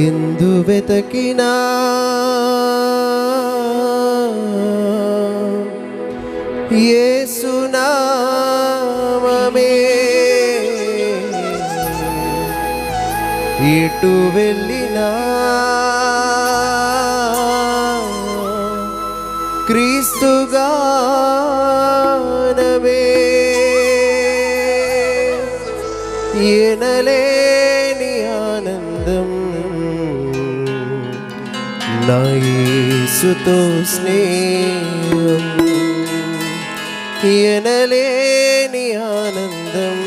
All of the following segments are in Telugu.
ఎందు వెతకినా యేసునామమే ఇటు వెళ్ళినా ఎనలేని ఆనందం. నా యేసుతో స్నేహం. ఎనలేని ఆనందం.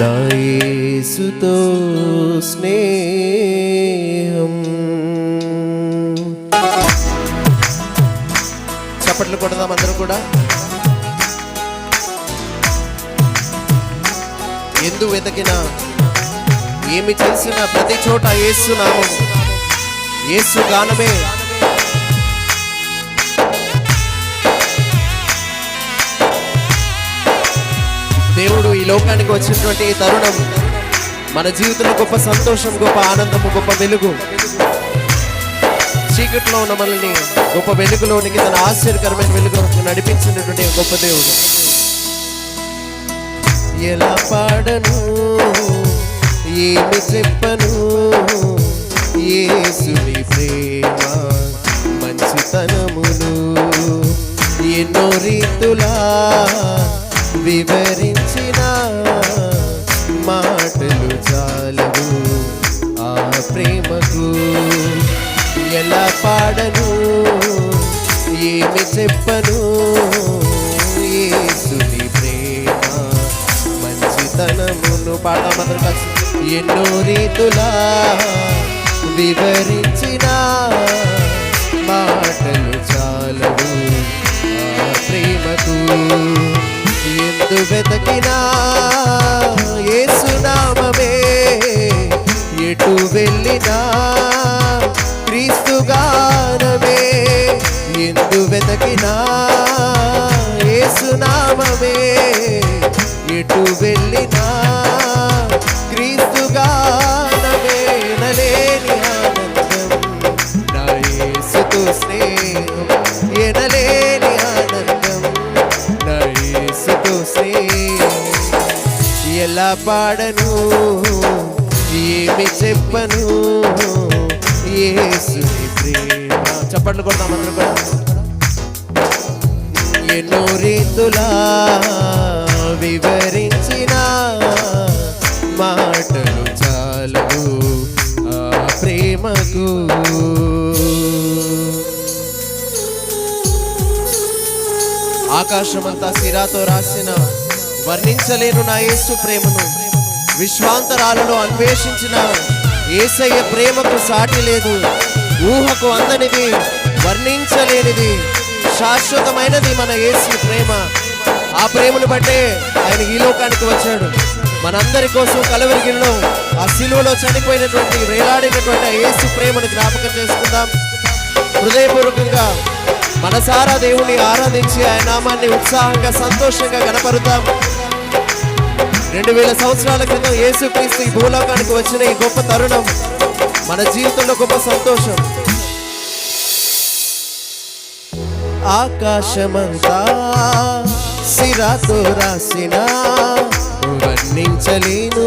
నా యేసుతో స్నేహం. చప్పట్లు కొడదాం అందరూ కూడా. ఎందు వెతకినా ఏమి చేసినా ప్రతి చోట ఏసు నామం. యేసు గానమే. దేవుడు ఈ లోకానికి వచ్చినటువంటి ఈ తరుణం మన జీవితంలో గొప్ప సంతోషం గొప్ప ఆనందము గొప్ప వెలుగు. చీకట్లో ఉన్న మనల్ని గొప్ప వెలుగులోనికి తన ఆశ్చర్యకరమైన వెలుగు నడిపించినటువంటి గొప్ప దేవుడు. ఎలా పాడను? ఏమి చెప్పను? ఏసుని ప్రేమ మంచితనములు ఎన్నో రీతులా వివరించిన మాటలు చాలవు ఆ ప్రేమకు. ఎలా పాడను? ఏమి చెప్పను? పాడదాం పాడమందరం కలిసి ఎన్నో రీతులా వివరించిన మాటలు చాలవు ప్రేమకు. ఎందు వెతకినా ఏసునామే ఎటు వెళ్ళినా క్రీస్తుగానమే ఎందు వెతకినా ఏసునామే ఎటు వెళ్ళినా ఎలా పాడను? ఏమి చెప్పను? యేసుని ప్రేమ. చప్పట్లు కొడతాం అందరూ కూడా. ఎన్నో రీతులా వివరించిన మాటలు చాలు ఆ ప్రేమకు. ఆకాశమంతా సిరాతో రాసిన వర్ణించలేను నా యేసు ప్రేమను. విశ్వాంతరాలలో అన్వేషించిన ఏసయ్య ప్రేమకు సాటి లేదు. ఊహకు అందనిది వర్ణించలేనిది శాశ్వతమైనది మన యేసు ప్రేమ. ఆ ప్రేమను బట్టే ఆయన ఈ లోకానికి వచ్చాడు. మనందరి కోసం కలవరిగిల్లో ఆ శిలువలో చనిపోయినటువంటి వేలాడినటువంటి ఆ యేసు ప్రేమను జ్ఞాపకం చేసుకుందాం. హృదయపూర్వకంగా మనసారా దేవుని ఆరాధించి ఆయన నామాన్ని ఉత్సాహంగా సంతోషంగా గణపరుతాం రెండు వేల సంవత్సరాల క్రితం యేసుక్రీస్తు ఈ భూలోకానికి వచ్చిన ఈ గొప్ప తరుణం మన జీవితంలో గొప్ప సంతోషం. ఆకాశమంతా సిరాతో రాసిన వర్ణించలేను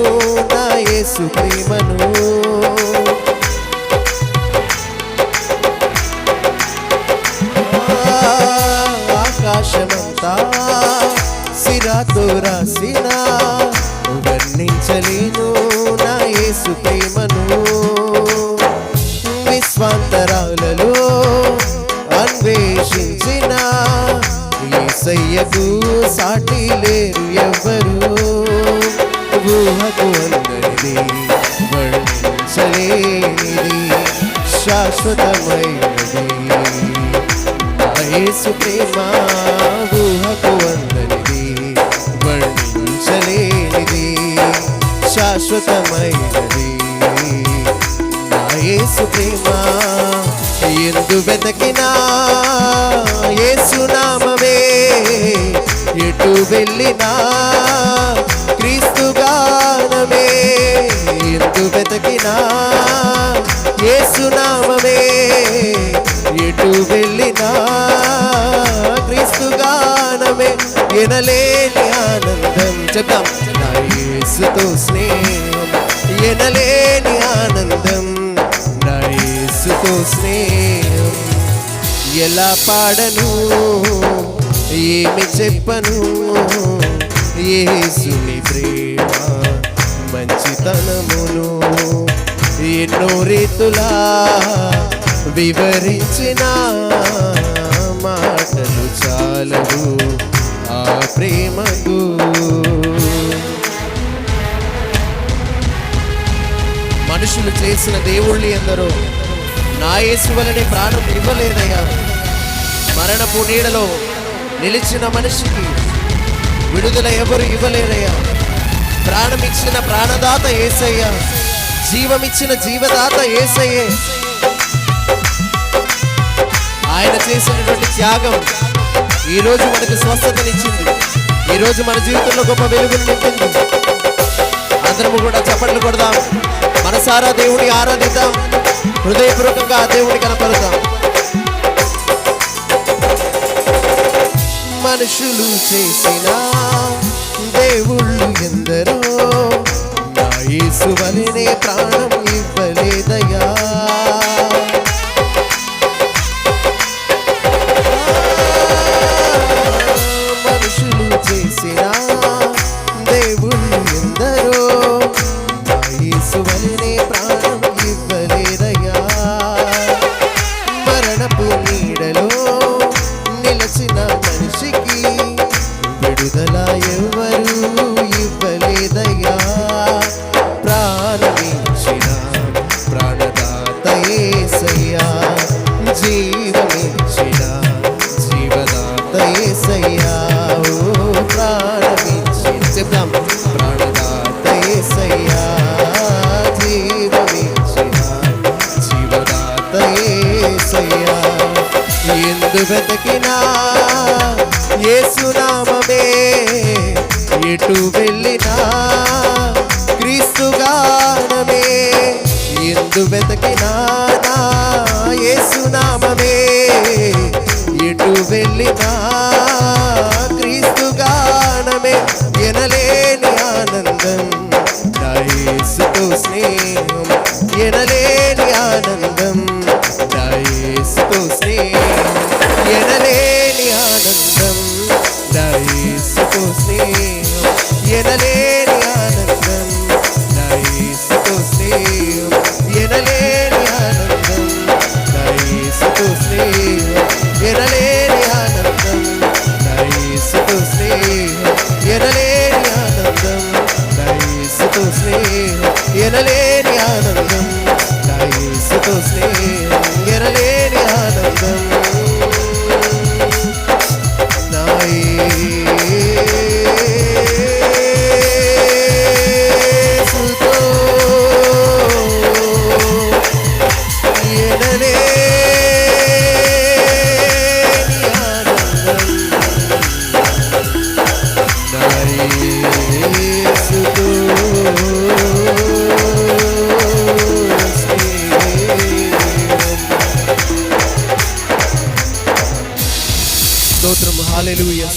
నా యేసు ప్రేమను. రాసినా వర్ణించలేను నా యేసు ప్రేమను. విశ్వాంతరాలలో అన్వేషించిన ఏసయ్యకు సాటి లేరు ఎవ్వరు. ఊహకు అందరిది వర్ణించలేనిది శాశ్వతమైనది. యేసు ప్రేమ వెతకినా యేసు ఎటు వెళ్ళినా క్రీస్తు గానమే. ఎందు వెతకినా యేసు ఎటు వెళ్ళినా క్రీస్తు గానమే. ఎనలేని ఆనందం చెప్తాం నా యేసుతో స్నేహం. ఎనలే స్నేహం ఎలా పాడను? ఏమి చెప్పను? ఏసుని ప్రేమ మంచితనమును ఎన్నో రీతులా వివరించిన మాటలు చాలవు ఆ ప్రేమకు. మనుషులు చేసిన దేవుళ్ళు ఎందరో నా యేసు వలనే ప్రాణం ఇవ్వలేదయ్యా. మరణపు నీడలో నిలిచిన మనిషికి విడుదల ఎవరు ఇవ్వలేదయ్యా. ప్రాణం ఇచ్చిన ప్రాణదాత ఏసయ్యా. జీవమిచ్చిన జీవదాత ఏసయ్యే. ఆయన చేసినటువంటి త్యాగం ఈ రోజు మనకు స్వస్థతనిచ్చింది. ఈ రోజు మన జీవితంలో గొప్ప వెలుగులు నింపింది. అందరము కూడా చప్పట్లు కొడదాం. మనసారా దేవుని ఆరాధిద్దాం. హృదయపూర్వకంగా దేవుని కనపడదాం మనుషులు చేసిన దేవుళ్ళు ఎందరో నా యేసు వలనే వెతకినా ఏసునామమే ఎటు వెళ్ళినా క్రీస్తుగానమే ఎందు వెతకినా ఏసునామమే ఎటు వెళ్ళినా ஏதலே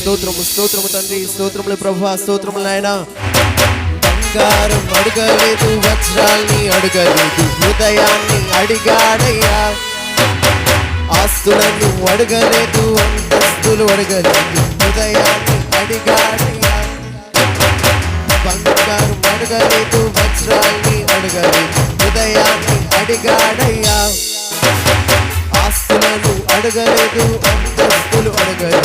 స్తోత్రము స్తోత్రము తండ్రి స్తోత్రములు ప్రభు స్తోత్రములు నాయన. బంగారం అడగలేదు వజ్రాల్ని అడగలేదు హృదయాన్ని అడిగాడయ్యా. ఆస్తులను అడగలేదు అంతస్తులు అడగలేదు హృదయాన్ని అడిగాడయ్యా. బంగారం అడగలేదు వజ్రాల్ని అడగలేదు హృదయాన్ని అడిగాడయ్యా. ఆస్తులను అడగలేదు అంతస్తులు అడగలేదు